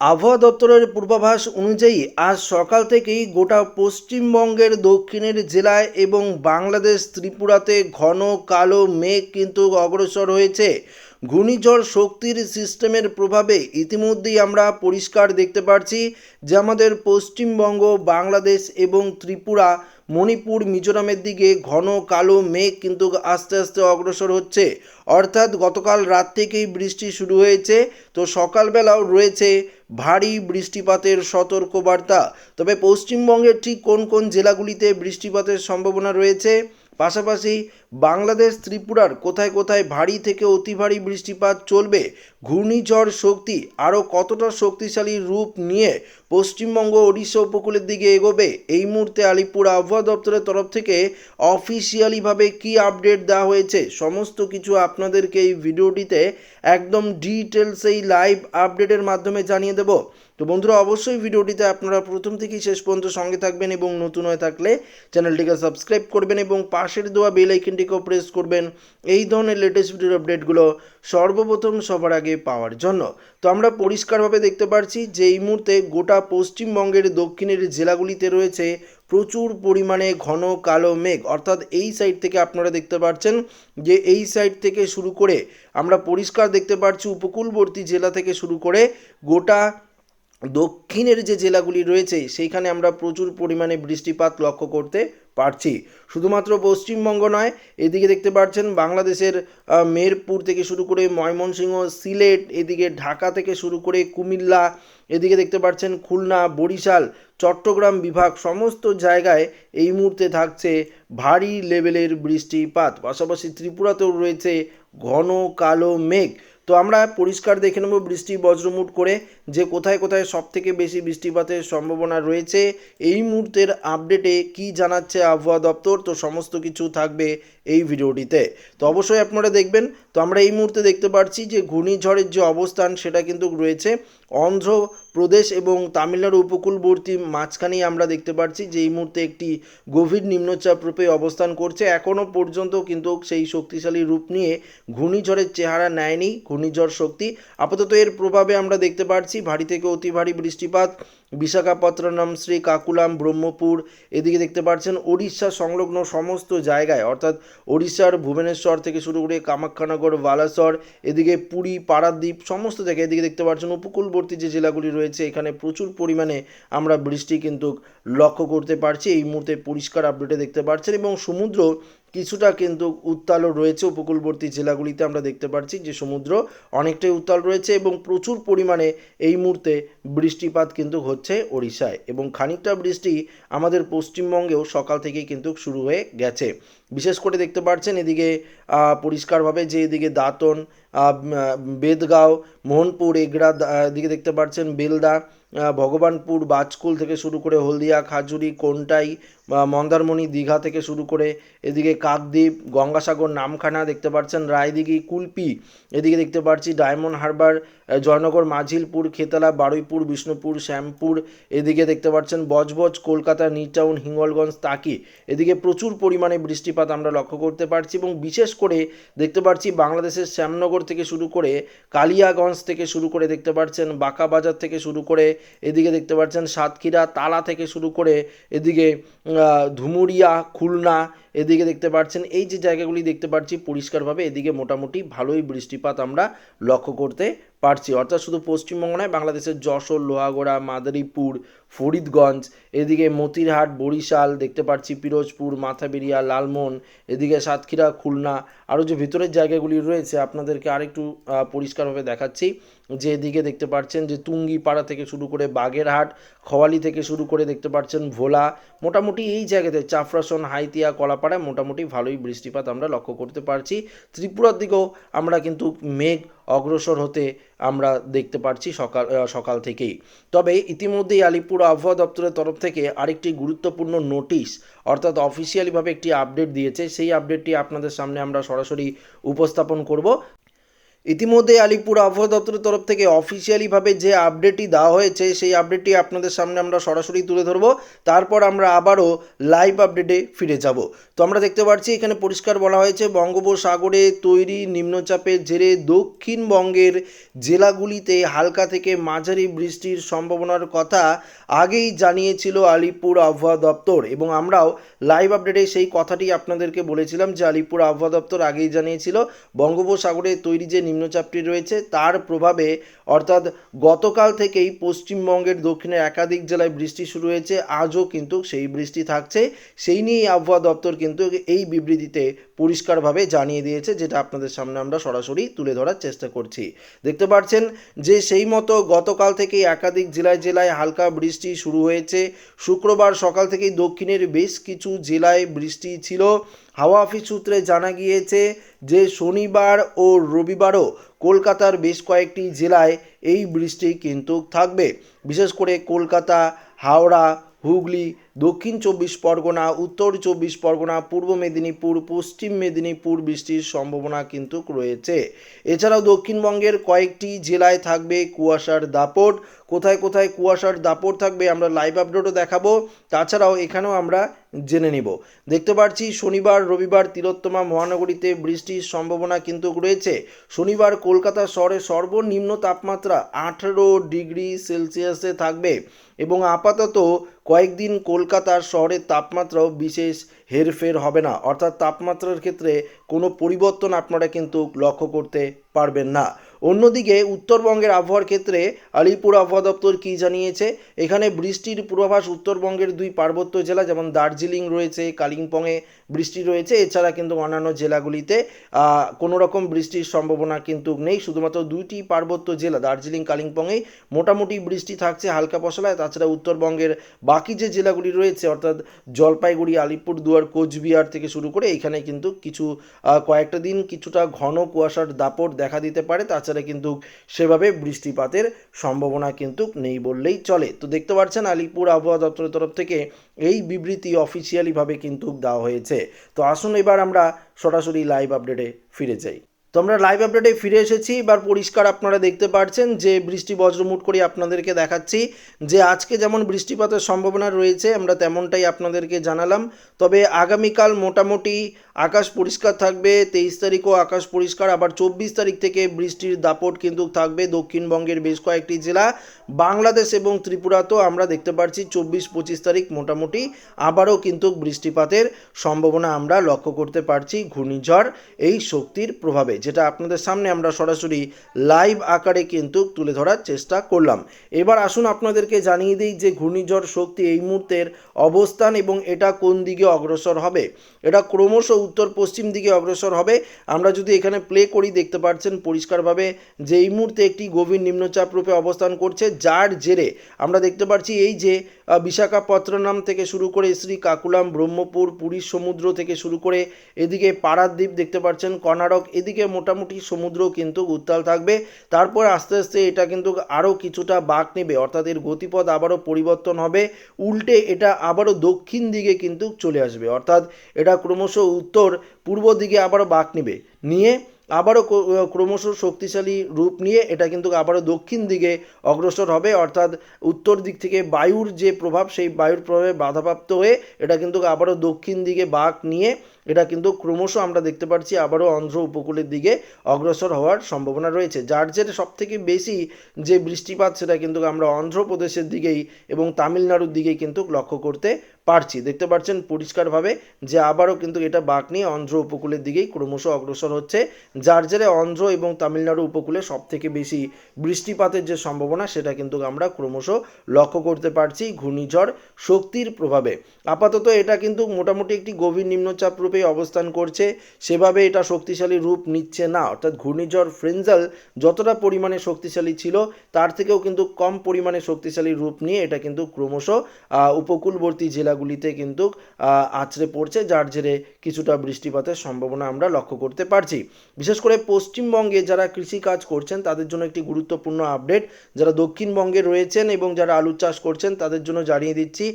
আবহাওয়া দপ্তরের পূর্বাভাস অনুযায়ী আজ সকাল থেকেই গোটা পশ্চিমবঙ্গের দক্ষিণের জেলায় এবং বাংলাদেশ, ত্রিপুরাতে ঘন কালো মেঘ কিন্তু অগ্রসর হয়েছে। ঘূর্ণিঝড় শক্তির সিস্টেমের প্রভাবে ইতিমধ্যেই আমরা পরিষ্কার দেখতে পাচ্ছি যে আমাদের পশ্চিমবঙ্গ, বাংলাদেশ এবং ত্রিপুরা মণিপুর, মিজোরামের দিকে ঘন, কালো মেঘ কিন্তু আস্তে আস্তে অগ্রসর হচ্ছে। অর্থাৎ গতকাল রাত থেকেই বৃষ্টি শুরু হয়েছে। তো সকালবেলাও রয়েছে ভারী বৃষ্টিপাতের সতর্কবার্তা। তবে পশ্চিমবঙ্গের ঠিক কোন কোন জেলাগুলিতে বৃষ্টিপাতের সম্ভাবনা রয়েছে? পাশাপাশি বাংলাদেশ ত্রিপুরার কোথায় কোথায় ভারী থেকে অতি ভারী বৃষ্টিপাত চলবে, ঘূর্ণিঝড় শক্তি আরও কতটা শক্তিশালী রূপ নিয়ে পশ্চিমবঙ্গ, ওড়িশা উপকূলের দিকে এগোবে, এই মুহূর্তে আলিপুর আবহাওয়া দপ্তরের তরফ থেকে অফিসিয়ালিভাবে কি আপডেট দেওয়া হয়েছে, সমস্ত কিছু আপনাদেরকে এই ভিডিওটিতে একদম ডিটেলস এই লাইভ আপডেটের মাধ্যমে জানিয়ে দেব। তো বন্ধুরা, অবশ্যই ভিডিওটিতে আপনারা প্রথম থেকেই শেষ পর্যন্ত সঙ্গে থাকবেন এবং নতুন হয়ে থাকলে চ্যানেলটিকে সাবস্ক্রাইব করবেন এবং পাশের দেওয়া বেল আইকনটিকেও প্রেস করবেন। এই ধরনের লেটেস্ট ভিডিওর আপডেটগুলো সর্বপ্রথম সবার আগে পাওয়ার জন্য। তো আমরা পরিষ্কারভাবে দেখতে পাচ্ছি যে এই মুহূর্তে গোটা পশ্চিমবঙ্গের দক্ষিণের জেলাগুলিতে রয়েছে প্রচুর পরিমাণে ঘন কালো মেঘ। অর্থাৎ এই সাইড থেকে আপনারা দেখতে পাচ্ছেন যে এই সাইড থেকে শুরু করে আমরা পরিষ্কার দেখতে পাচ্ছি উপকূলবর্তী জেলা থেকে শুরু করে গোটা দক্ষিণের যে জেলাগুলি রয়েছে, সেইখানে আমরা প্রচুর পরিমাণে বৃষ্টিপাত লক্ষ্য করতে পারছি। শুধুমাত্র পশ্চিমবঙ্গ নয়, এদিকে দেখতে পাচ্ছেন বাংলাদেশের মেরপুর থেকে শুরু করে ময়মনসিংহ, সিলেট, এদিকে ঢাকা থেকে শুরু করে কুমিল্লা, এদিকে দেখতে পাচ্ছেন খুলনা, বরিশাল, চট্টগ্রাম বিভাগ, সমস্ত জায়গায় এই মুহূর্তে থাকছে ভারী লেভেলের বৃষ্টিপাত। পাশাপাশি ত্রিপুরাতেও রয়েছে ঘন কালো মেঘ। তো আমরা পরিষ্কার দেখে নেব বৃষ্টি বজ্রমুট করে যে কোথায় কোথায় সব থেকে বেশি বৃষ্টিপাতের সম্ভাবনা রয়েছে, এই মুহূর্তের আপডেটে কি জানাচ্ছে আবহাওয়া দপ্তর? তো সমস্ত কিছু থাকবে এই ভিডিওটিতে। তো অবশ্যই আপনারা দেখবেন, তো আমরা এই মুহূর্তে দেখতে পাচ্ছি যে ঘূর্ণিঝড়ের যে অবস্থান সেটা কিন্তু রয়েছে। অন্ধ্র প্রদেশ এবং তামিলনাড়ু উপকূলবর্তী মাঝখানেই আমরা দেখতে পাচ্ছি যে এই মুহূর্তে একটি গভীর নিম্নচাপ রূপে অবস্থান করছে। এখনও পর্যন্ত কিন্তু সেই শক্তিশালী রূপ নিয়ে ঘূর্ণিঝড়ের চেহারা নেয়নি, ঘূর্ণিঝড় শক্তি। আপাতত এর প্রভাবে আমরা দেখতে পাচ্ছি ভারী থেকে অতি ভারী বৃষ্টিপাত, বিশাখাপত্তনম শ্রী কাকুলাম, ব্রহ্মপুর, এদিকে দেখতে পাচ্ছেন ওড়িশা সংলগ্ন সমস্ত জায়গায়, অর্থাৎ ওড়িশার ভুবনেশ্বর থেকে শুরু করে কামাখ্যানগর, বালাসর, এদিকে পুরী, পারাদ্বীপ, সমস্ত জায়গায় এদিকে দেখতে পাচ্ছেন উপকূলবর্তী যে জেলাগুলি রয়েছে, এখানে প্রচুর পরিমাণে আমরা বৃষ্টি কিন্তু লক্ষ্য করতে পারছি। এই মুহূর্তে পরিষ্কার আপডেটে দেখতে পাচ্ছেন এবং সমুদ্র কিছুটা কিন্তু উত্তালও রয়েছে উপকূলবর্তী জেলাগুলিতে আমরা দেখতে পাচ্ছি যে সমুদ্র অনেকটাই উত্তাল রয়েছে এবং প্রচুর পরিমাণে এই মুহূর্তে বৃষ্টিপাত কিন্তু হচ্ছে ওড়িশায় এবং খানিকটা বৃষ্টি আমাদের পশ্চিমবঙ্গেও সকাল থেকেই কিন্তু শুরু হয়ে গেছে। বিশেষ করে দেখতে পাচ্ছেন এদিকে পরিষ্কারভাবে যে এদিকে দাঁতন বেদগাঁও, মোহনপুর, এগড়া এদিকে দেখতে পাচ্ছেন বেলদা ভগবানপুর, বাজকুল থেকে শুরু করে হলদিয়া, খাজুরি, কোনটাই মন্দারমণি, দীঘা থেকে শুরু করে এদিকে কাকদ্বীপ, গঙ্গাসাগর, নামখানা দেখতে পাচ্ছেন রায়দিঘি, কুলপি, এদিকে দেখতে পাচ্ছি ডায়মন্ড হারবার জয়নগর, মাঝিলপুর, খেতলা, বারুইপুর, বিষ্ণুপুর, শ্যামপুর, এদিকে দেখতে পাচ্ছেন বজবজ, কলকাতা নিউটাউন হিঙ্গলগঞ্জ, তাকি। এদিকে প্রচুর পরিমাণে বৃষ্টিপাত আমরা লক্ষ্য করতে পারছি এবং বিশেষ করে দেখতে পাচ্ছি বাংলাদেশের শ্যামনগর থেকে শুরু করে কালিয়াগঞ্জ থেকে শুরু করে দেখতে পাচ্ছেন বাঁকা বাজার থেকে শুরু করে এদিকে দেখতে পাচ্ছেন সাতক্ষীরা, তালা থেকে শুরু করে এদিকে ধুমুরিয়া, খুলনা এদিকে দেখতে পাচ্ছেন, এই যে জায়গাগুলি দেখতে পাচ্ছি পরিষ্কারভাবে, এদিকে মোটামুটি ভালোই বৃষ্টিপাত আমরা লক্ষ্য করতে পারছি। অর্থাৎ শুধু পশ্চিমবঙ্গ নয়, বাংলাদেশের যশোর, লোহাগড়া, মাদারীপুর ফরিদগঞ্জ, এদিকে মতিরহাট, বরিশাল, দেখতে পাচ্ছি পিরোজপুর, মাথাবেরিয়া, লালমোহন, এদিকে সাতক্ষীরা, খুলনা, আরও যে ভিতরের জায়গাগুলি রয়েছে আপনাদেরকে আরেকটু পরিষ্কারভাবে দেখাচ্ছি। যে এদিকে দেখতে পাচ্ছেন যে তুঙ্গিপাড়া থেকে শুরু করে বাগেরহাট খওয়ালি থেকে শুরু করে দেখতে পাচ্ছেন ভোলা, মোটামুটি এই জায়গাতে চাফরাসন, হাইতিয়া, কলাপাড়ায় মোটামুটি ভালোই বৃষ্টিপাত আমরা লক্ষ্য করতে পারছি। ত্রিপুরার দিকেও আমরা কিন্তু মেঘ অগ্রসর হতে আমরা দেখতে পারছি সকাল সকাল থেকেই। তবে ইতিমধ্যেই আলিপুর আবহাওয়া দপ্তরের তরফ থেকে আরেকটি গুরুত্বপূর্ণ নোটিশ, অর্থাৎ অফিসিয়ালিভাবে একটি আপডেট দিয়েছে। সেই আপডেটটি আপনাদের সামনে আমরা সরাসরি উপস্থাপন করব। ইতিমধ্যে আলিপুর আবহাওয়া দপ্তরের তরফ থেকে অফিসিয়ালিভাবে যে আপডেটটি দেওয়া হয়েছে, সেই আপডেটটি আপনাদের সামনে আমরা সরাসরি তুলে ধরবো। তারপর আমরা আবারও লাইভ আপডেটে ফিরে যাব। তো আমরা দেখতে পাচ্ছি এখানে পরিষ্কার বলা হয়েছে, বঙ্গোপসাগরে তৈরি নিম্নচাপের জেরে দক্ষিণবঙ্গের জেলাগুলিতে হালকা থেকে মাঝারি বৃষ্টির সম্ভাবনার কথা আগেই জানিয়েছিল আলিপুর আবহাওয়া দপ্তর। এবং আমরাও লাইভ আপডেটে সেই কথাটি আপনাদেরকে বলেছিলাম যে আলিপুর আবহাওয়া দপ্তর আগেই জানিয়েছিল, বঙ্গোপসাগরে তৈরি যে নিম্নচাপটি রয়েছে। তার প্রভাবে অর্থাৎ গতকাল থেকেই পশ্চিমবঙ্গের দক্ষিণে একাধিক জেলায় বৃষ্টি শুরু হয়েছে। আজও কিন্তু সেই বৃষ্টি থাকছে। সেই নিয়েই আবহাওয়া দপ্তর কিন্তু এই বিবৃতিতে পরিষ্কারভাবে জানিয়ে দিয়েছে, যেটা আপনাদের সামনে আমরা সরাসরি তুলে ধরার চেষ্টা করছি। দেখতে পাচ্ছেন যে সেই মতো গতকাল থেকেই একাধিক জেলায় জেলায় হালকা বৃষ্টি শুরু হয়েছে। শুক্রবার সকাল থেকেই দক্ষিণের বেশ কিছু জেলায় বৃষ্টি ছিল। হাওয়া অফিস সূত্রে জানা গিয়েছে যে শনিবার ও রবিবারও কলকাতার বেশ কয়েকটি জেলায় এই বৃষ্টি কিন্তু থাকবে। বিশেষ করে কলকাতা, হাওড়া, হুগলি, দক্ষিণ চব্বিশ পরগনা, উত্তর চব্বিশ পরগনা, পূর্ব মেদিনীপুর, পশ্চিম মেদিনীপুর বৃষ্টির সম্ভাবনা কিন্তু রয়েছে। এছাড়াও দক্ষিণবঙ্গের কয়েকটি জেলায় থাকবে কুয়াশার দাপট। কোথায় কোথায় কুয়াশার দাপট থাকবে আমরা লাইভ আপডেটও দেখাবো। তাছাড়াও এখানেও আমরা জেনে নিব। দেখতে পাচ্ছি শনিবার, রবিবার তিলোত্তমা মহানগরীতে বৃষ্টির সম্ভাবনা কিন্তু রয়েছে। শনিবার কলকাতা শহরে সর্বনিম্ন তাপমাত্রা আঠেরো ডিগ্রি সেলসিয়াসে থাকবে এবং আপাতত কয়েকদিন কলকাতার শহরের তাপমাত্রাও বিশেষ হেরফের হবে না। অর্থাৎ তাপমাত্রার ক্ষেত্রে কোনো পরিবর্তন আপনারা কিন্তু লক্ষ্য করতে পারবেন না। অন্যদিকে উত্তরবঙ্গের আবহাওয়ার ক্ষেত্রে আলিপুর আবহাওয়া দপ্তর কী জানিয়েছে? এখানে বৃষ্টির পূর্বাভাস উত্তরবঙ্গের দুই পার্বত্য জেলা যেমন দার্জিলিং রয়েছে, কালিম্পংয়ে বৃষ্টি রয়েছে। এছাড়া কিন্তু অন্যান্য জেলাগুলিতে কোনো রকম বৃষ্টির সম্ভাবনা কিন্তু নেই। শুধুমাত্র দুইটি পার্বত্য জেলা, দার্জিলিং, কালিম্পংয়ে মোটামুটি বৃষ্টি থাকছে হালকা পশলায়। তাছাড়া উত্তরবঙ্গের বাকি যে জেলাগুলি রয়েছে, অর্থাৎ জলপাইগুড়ি, আলিপুরদুয়ার, কোচবিহার থেকে শুরু করে এখানে কিন্তু কিছু কয়েকটা দিন কিছুটা ঘন কুয়াশার দাপট দেখা দিতে পারে। তাছাড়া কিন্তু সেভাবে বৃষ্টিপাতের সম্ভাবনা কিন্তু নেই বললেই চলে। তো দেখতে পাচ্ছেন আলিপুর আবহাওয়া দপ্তরের তরফ থেকে এই বিবৃতি অফিসিয়ালিভাবে কিন্তু দেওয়া হয়েছে। তো আসুন এবার আমরা সরাসরি লাইভ আপডেটে ফিরে যাই। আমরা লাইভ আপডেটে ফিরে এসেছি। এবার পরিষ্কার আপনারা দেখতে পাচ্ছেন যে বৃষ্টি বজ্রমুট করে আপনাদেরকে দেখাচ্ছি। যে আজকে যেমন বৃষ্টিপাতের সম্ভাবনা রয়েছে, আমরা তেমনটাই আপনাদেরকে জানালাম। তবে আগামীকাল মোটামুটি আকাশ পরিষ্কার থাকবে, তেইশ তারিখও আকাশ পরিষ্কার। আবার চব্বিশ তারিখ থেকে বৃষ্টির দাপট কিন্তু থাকবে দক্ষিণবঙ্গের বেশ কয়েকটি জেলা। বাংলাদেশ এবং ত্রিপুরাতেও আমরা দেখতে পাচ্ছি চব্বিশ, পঁচিশ তারিখ মোটামুটি আবারও কিন্তু বৃষ্টিপাতের সম্ভাবনা আমরা লক্ষ্য করতে পারছি। ঘূর্ণিঝড় এই শক্তির প্রভাবে। যেটা আপনাদের সামনে আমরা সরাসরি লাইভ আকারে কিন্তু তুলে ধরার চেষ্টা করলাম। এবার আসুন আপনাদেরকে জানিয়ে দিই যে ঘূর্ণিঝড় শক্তি এই মুহূর্তের অবস্থান এবং এটা কোন দিকে অগ্রসর হবে। এটা ক্রমশ উত্তর পশ্চিম দিকে অগ্রসর হবে। আমরা যদি এখানে প্লে করি, দেখতে পাচ্ছেন পরিষ্কারভাবে যে এই মুহূর্তে একটি গভীর নিম্নচাপ রূপে অবস্থান করছে, যার জেরে আমরা দেখতে পাচ্ছি এই যে বিশাখাপত্তনম থেকে শুরু করে শ্রী কাকুলাম, ব্রহ্মপুর, পুরীর সমুদ্র থেকে শুরু করে এদিকে পারাদ্বীপ দেখতে পাচ্ছেন, কর্ণাটক, এদিকে মোটামুটি সমুদ্র কিন্তু উত্তাল থাকবে। তারপর আস্তে আস্তে এটা কিন্তু আরও কিছুটা বাঁক নেবে। অর্থাৎ এর গতিপথ আবারও পরিবর্তন হবে। উল্টে এটা আবারও দক্ষিণ দিকে কিন্তু চলে আসবে। অর্থাৎ এটা ক্রমশ উত্তর পূর্ব দিকে আবারও বাঁক নেবে। নিয়ে আবারও ক্রমশ শক্তিশালী রূপ নিয়ে এটা কিন্তু আবারও দক্ষিণ দিকে অগ্রসর হবে। অর্থাৎ উত্তর দিক থেকে বায়ুর যে প্রভাব, সেই বায়ুর প্রভাবে বাধাপ্রাপ্ত হয়ে এটা কিন্তু আবারও দক্ষিণ দিকে বাঁক নিয়ে এটা কিন্তু ক্রমশ আমরা দেখতে পাচ্ছি আবারও অন্ধ্র উপকূলের দিকে অগ্রসর হওয়ার সম্ভাবনা রয়েছে। যার জেরে সবথেকে বেশি যে বৃষ্টিপাত, সেটা কিন্তু আমরা অন্ধ্রপ্রদেশের দিকেই এবং তামিলনাড়ুর দিকেই কিন্তু লক্ষ্য করতে পারছি। দেখতে পাচ্ছেন পরিষ্কারভাবে যে আবারও কিন্তু এটা বাঁক নিয়ে অন্ধ্র উপকূলের দিকেই ক্রমশ অগ্রসর হচ্ছে, যার জেরে অন্ধ্র এবং তামিলনাড়ু উপকূলে সবথেকে বেশি বৃষ্টিপাতের যে সম্ভাবনা, সেটা কিন্তু আমরা ক্রমশ লক্ষ্য করতে পারছি ঘূর্ণিঝড় শক্তির প্রভাবে। আপাতত এটা কিন্তু মোটামুটি একটি গভীর নিম্নচাপ রূপে অবস্থান করছে, সেভাবে এটা শক্তিশালী রূপ নিচ্ছে না। অর্থাৎ ঘূর্ণিঝড় ফ্রেঞ্জাল যতটা পরিমাণে শক্তিশালী ছিল, তার থেকেও কিন্তু কম পরিমাণে শক্তিশালী রূপ নিয়ে এটা কিন্তু ক্রমশ উপকূলবর্তী জেলাগুলিতে কিন্তু আছড়ে পড়ছে, যার জেরে কিছুটা বৃষ্টিপাতের সম্ভাবনা আমরা লক্ষ্য করতে পারছি। বিশেষ করে পশ্চিমবঙ্গে যারা কৃষি কাজ করছেন, তাদের জন্য একটি গুরুত্বপূর্ণ আপডেট। যারা দক্ষিণবঙ্গে রয়েছেন এবং যারা আলু চাষ করছেন, তাদের জন্য জানিয়ে দিচ্ছি,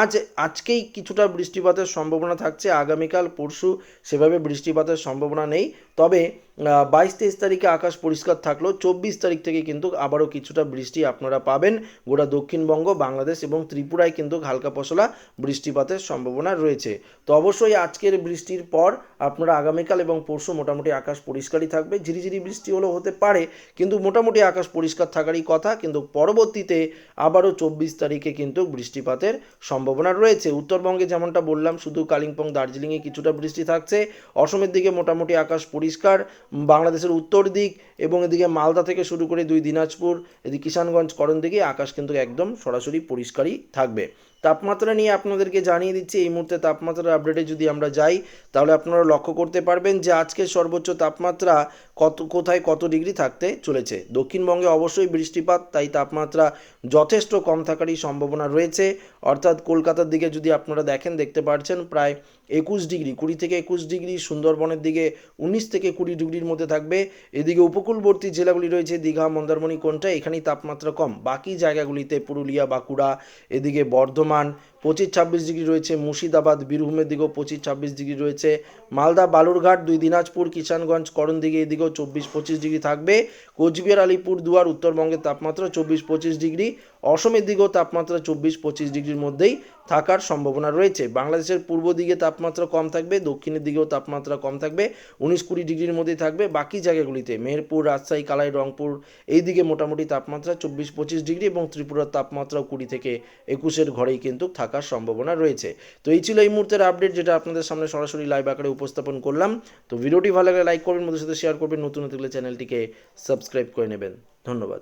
আজ, আজকেই কিছুটা বৃষ্টিপাতের সম্ভাবনা থাকছে। আগামীকাল, পরশু সেভাবে বৃষ্টিপাতের সম্ভাবনা নেই। তবে বাইশ তেইশ তারিখে আকাশ পরিষ্কার থাকলেও চব্বিশ তারিখ থেকে কিন্তু আবারও কিছুটা বৃষ্টি আপনারা পাবেন। গোটা দক্ষিণবঙ্গ, বাংলাদেশ এবং ত্রিপুরায় কিন্তু হালকা পশলা বৃষ্টিপাতের সম্ভাবনা রয়েছে। তো অবশ্যই আজকের বৃষ্টির পর আপনারা আগামীকাল এবং পরশু মোটামুটি আকাশ পরিষ্কারই থাকবে। ঝিরিঝিরি বৃষ্টি হলেও হতে পারে, কিন্তু মোটামুটি আকাশ পরিষ্কার থাকারই কথা। কিন্তু পরবর্তীতে আবারও চব্বিশ তারিখে কিন্তু বৃষ্টিপাতের সম্ভাবনা রয়েছে। উত্তরবঙ্গে যেমনটা বললাম, শুধু কালিম্পং, দার্জিলিংয়ে কিছুটা বৃষ্টি থাকছে। অসমের দিকে মোটামুটি আকাশ পরিষ্কার। বাংলাদেশের উত্তর দিক এবং এদিকে মালদা থেকে শুরু করে দুই দিনাজপুর, এদিকে কিষানগঞ্জ, করণ দিকে আকাশ কিন্তু একদম সরাসরি পরিষ্কারই থাকবে। তাপমাত্রা নিয়ে আপনাদেরকে জানিয়ে দিচ্ছি, এই মুহূর্তে তাপমাত্রার আপডেটে যদি আমরা যাই, তাহলে আপনারা লক্ষ্য করতে পারবেন যে আজকের সর্বোচ্চ তাপমাত্রা কত, কোথায় কত ডিগ্রি থাকতে চলেছে? দক্ষিণবঙ্গে অবশ্যই বৃষ্টিপাত, তাই তাপমাত্রা যথেষ্ট কম থাকারই সম্ভাবনা রয়েছে। অর্থাৎ কলকাতার দিকে যদি আপনারা দেখেন, দেখতে পাচ্ছেন প্রায় একুশ ডিগ্রি, কুড়ি থেকে একুশ ডিগ্রি, সুন্দরবনের দিকে উনিশ থেকে কুড়ি ডিগ্রির মধ্যে থাকবে। এদিকে উপকূলবর্তী জেলাগুলি রয়েছে, দীঘা, মন্দারমণি কোনটা এখানেই তাপমাত্রা কম। বাকি জায়গাগুলিতে পুরুলিয়া, বাঁকুড়া, এদিকে বর্ধমান পঁচিশ ছাব্বিশ ডিগ্রি রয়েছে মুর্শিদাবাদ, বীরভূমের দিকেও পঁচিশ ছাব্বিশ ডিগ্রি রয়েছে। মালদা, বালুরঘাট, দুই দিনাজপুর, কিষানগঞ্জ, করণ দিকে এদিকেও চব্বিশ পঁচিশ ডিগ্রি থাকবে। কোচবিহার আলিপুর দুয়ার উত্তরবঙ্গের তাপমাত্রা চব্বিশ পঁচিশ ডিগ্রি। অসমের দিকেও তাপমাত্রা চব্বিশ, পঁচিশ ডিগ্রির মধ্যেই থাকার সম্ভাবনা রয়েছে। বাংলাদেশের পূর্ব দিকে তাপমাত্রা কম থাকবে, দক্ষিণের দিকেও তাপমাত্রা কম থাকবে, উনিশ, কুড়ি ডিগ্রির মধ্যেই থাকবে। বাকি জায়গাগুলিতে মেহেরপুর, রাজশাহী, কালাই, রংপুর এই দিকে মোটামুটি তাপমাত্রা চব্বিশ, পঁচিশ ডিগ্রি এবং ত্রিপুরার তাপমাত্রাও কুড়ি থেকে একুশের ঘরেই কিন্তু থাকার সম্ভাবনা রয়েছে। তো এই ছিল এই মুহূর্তের আপডেট যেটা আপনাদের সামনে সরাসরি লাইভ আকারে উপস্থাপন করলাম। তো ভিডিওটি ভালো লাগলে লাইক করবেন মধ্যে সাথে শেয়ার করবেন, নতুন গেলে চ্যানেলটিকে সাবস্ক্রাইব করে নেবেন। ধন্যবাদ।